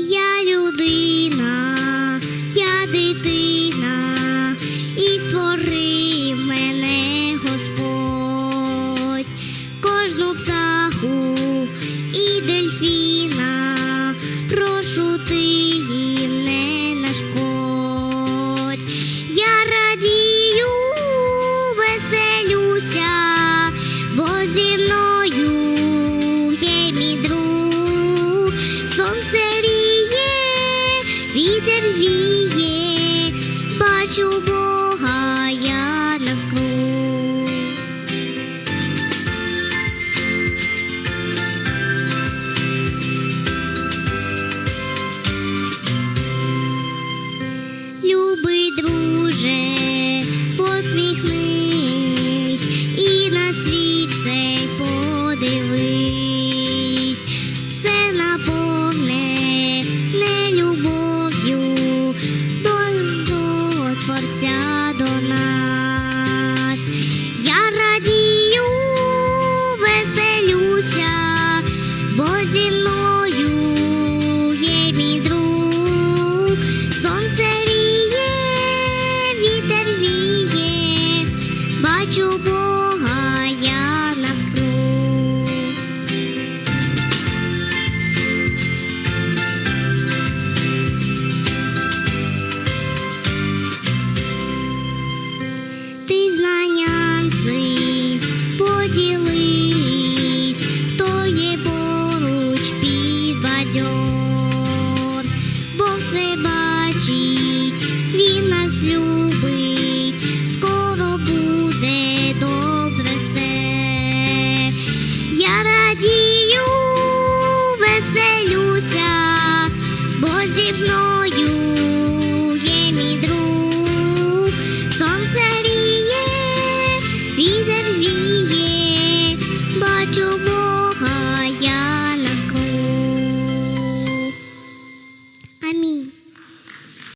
Я людина, я дитина, і створив мене Господь, кожну птаху бачу Бога я навкруг. Любий друже, посміхнись і на світ цей подивись. you you